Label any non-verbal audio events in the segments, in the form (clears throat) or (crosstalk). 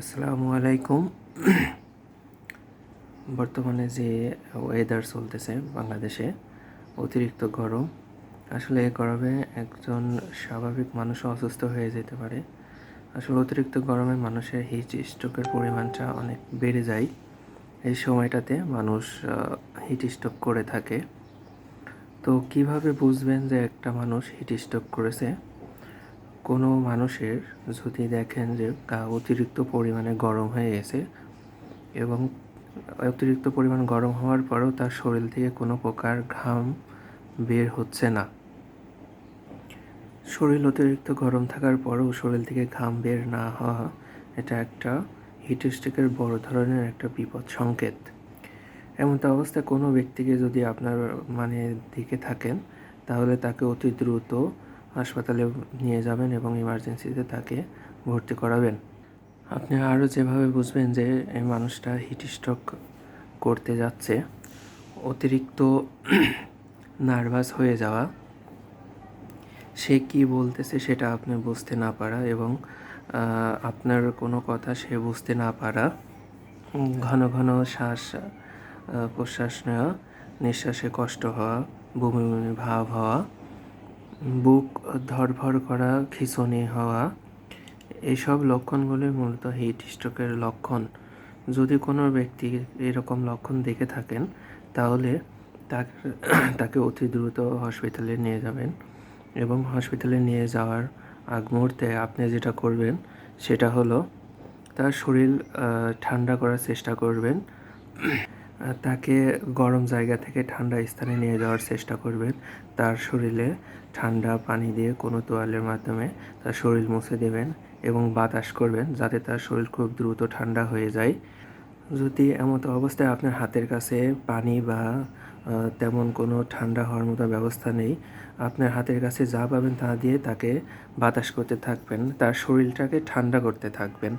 আসসালামু আলাইকুম। বর্তমানে যে ওয়েদার চলতেছে বাংলাদেশে, অতিরিক্ত গরম। আসলে এই গরমে একজন স্বাভাবিক মানুষও অসুস্থ হয়ে যেতে পারে। আসলে অতিরিক্ত গরমে মানুষের হিট স্ট্রোকের পরিমাণটা অনেক বেড়ে যায়। এই সময়টাতে মানুষ হিট স্ট্রোক করে থাকে। তো কীভাবে বুঝবেন যে একটা মানুষ হিট স্ট্রোক করেছে? কোনো মানুষের যদি দেখেন যে গা অতিরিক্ত পরিমাণে গরম হয়ে গেছে এবং অতিরিক্ত পরিমাণ গরম হওয়ার পরেও তার শরীর থেকে কোনো প্রকার ঘাম বের হচ্ছে না। শরীর অতিরিক্ত গরম থাকার পরেও শরীর থেকে ঘাম বের না হওয়া এটা একটা হিটস্ট্রিকের বড় ধরনের একটা বিপদ সংকেত। এমন তো অবস্থায় কোনো ব্যক্তিকে যদি আপনার মানে দিকে থাকেন, তাহলে তাকে অতি দ্রুত হাসপাতালে নিয়ে যাবেন এবং ইমার্জেন্সিতে তাকে ভর্তি করাবেন। আপনি আরও যেভাবে বুঝবেন যে এই মানুষটা হিট স্ট্রোক করতে যাচ্ছে, অতিরিক্ত নার্ভাস হয়ে যাওয়া, সে কি বলতেছে সেটা আপনি বুঝতে না পারা এবং আপনার কোনো কথা সে বুঝতে না পারা, ঘন ঘন শ্বাস প্রশ্বাস নেওয়া, নিঃশ্বাসে কষ্ট হওয়া, বমি বমি ভাব হওয়া বুক ধরভর করা, খিঁচুনি হওয়া এইসব লক্ষণগুলি মূলত হিট স্ট্রোকের লক্ষণ। যদি কোনো ব্যক্তি এরকম লক্ষণ দেখে থাকেন, তাহলে তাকে অতি দ্রুত হসপিটালে নিয়ে যাবেন এবং হসপিটালে নিয়ে যাওয়ার আগ মুহূর্তে আপনি যেটা করবেন, সেটা হলো তার শরীর ঠান্ডা করার চেষ্টা করবেন। তাকে গরম জায়গা থেকে ঠান্ডা স্থানে নিয়ে যাওয়ার চেষ্টা করবেন। তার শরীরে ঠান্ডা পানি দিয়ে কোনো তোয়ালের মাধ্যমে তার শরীর মুছে দেবেন এবং বাতাস করবেন যাতে তার শরীর খুব দ্রুত ঠান্ডা হয়ে যায়। যদি এমন অবস্থায় আপনার হাতের কাছে পানি বা তেমন কোনো ঠান্ডা হওয়ার মতো ব্যবস্থা নেই, আপনার হাতের কাছে যা পাবেন তা দিয়ে তাকে বাতাস করতে থাকবেন, তার শরীরটাকে ঠান্ডা করতে থাকবেন।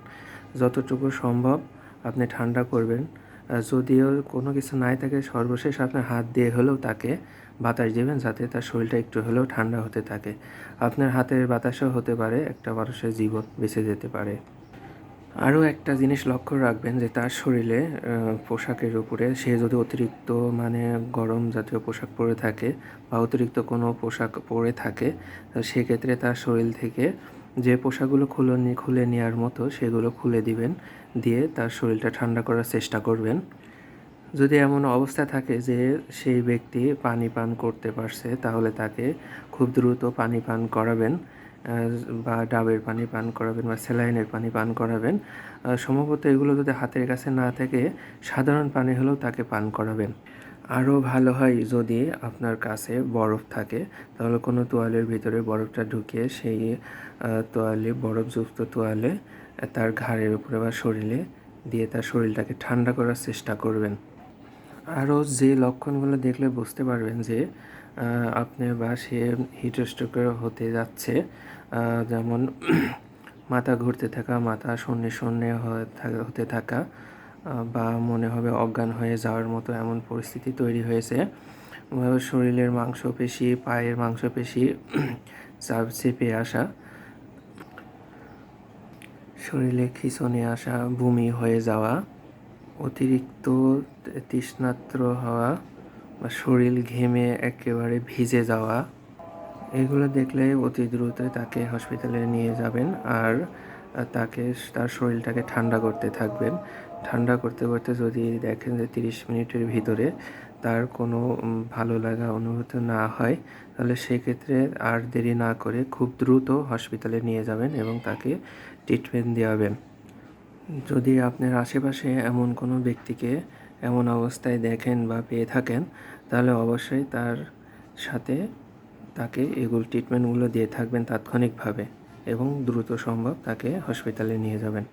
যতটুকু সম্ভব আপনি ঠান্ডা করবেন। যদিও কোনো কিছু নাই থাকে সর্বশেষ আপনার হাত দিয়ে হলেও তাকে বাতাস দেবেন যাতে তার শরীরটা একটু হলেও ঠান্ডা হতে থাকে। আপনার হাতের বাতাসও হতে পারে, একটা মানুষের জীবন বেঁচে যেতে পারে। আরও একটা জিনিস লক্ষ্য রাখবেন যে তার শরীরে পোশাকের উপরে সে যদি অতিরিক্ত মানে গরম জাতীয় পোশাক পরে থাকে বা অতিরিক্ত কোনো পোশাক পরে থাকে সেক্ষেত্রে তার শরীর থেকে যে পোশাকগুলো খুলে খুলে নেওয়ার মতো সেগুলো খুলে দিবেন, দিয়ে তার শরীরটা ঠান্ডা করার চেষ্টা করবেন। যদি এমন অবস্থা থাকে যে সেই ব্যক্তি পানি পান করতে পারছে, তাহলে তাকে খুব দ্রুত পানি পান করাবেন বা ডাবের পানি পান করাবেন, বা স্যালাইনের পানি পান করাবেন। সম্ভবত এগুলো যদি হাতের কাছে না থাকে, সাধারণ পানি হলেও তাকে পান করাবেন। আরও ভালো হয় যদি আপনার কাছে বরফ থাকে, তাহলে কোনো তোয়ালের ভিতরে বরফটা ঢুকিয়ে সেই তোয়ালে, বরফযুক্ত তোয়ালে তার ঘাড়ের উপরে বা শরীরে দিয়ে তার শরীরটাকে ঠান্ডা করার চেষ্টা করবেন। আরও যে লক্ষণগুলো দেখলে বুঝতে পারবেন যে আপনি বা সে হিটস্ট্রোকের হতে যাচ্ছে যেমন মাথা ঘুরতে থাকা, মাথা শূন্যে শূন্যে হতে থাকা বা মনে হবে অজ্ঞান হয়ে যাওয়ার মতো এমন পরিস্থিতি তৈরি হয়েছে। শরীরের মাংসপেশি, পায়ের মাংসপেশি (clears throat) চাপ চেপে আসা, শরীরে খিচনে আসা, বমি হয়ে যাওয়া, অতিরিক্ত তৃষ্ণাত্র হওয়া বা শরীর ঘেমে একেবারে ভিজে যাওয়া, এগুলো দেখলে অতি দ্রুত তাকে হসপিটালে নিয়ে যাবেন। আর তাকে, তার শরীরটাকে ঠান্ডা করতে থাকবেন। ঠান্ডা করতে করতে যদি দেখেন যে তিরিশ মিনিটের ভিতরে তার কোনো ভালো লাগা অনুভূতি না হয়, তাহলে সেক্ষেত্রে আর দেরি না করে খুব দ্রুত হসপিটালে নিয়ে যাবেন এবং তাকে ট্রিটমেন্ট দেওয়াবেন। যদি আপনার আশেপাশে এমন কোনো ব্যক্তিকে এমন অবস্থায় দেখেন বা পেয়ে থাকেন, তাহলে অবশ্যই তার সাথে তাকে এগুলো ট্রিটমেন্টগুলো দিয়ে থাকবেন তাৎক্ষণিকভাবে। এবং দ্রুত সম্ভব তাকে হসপিটালে নিয়ে যাবেন।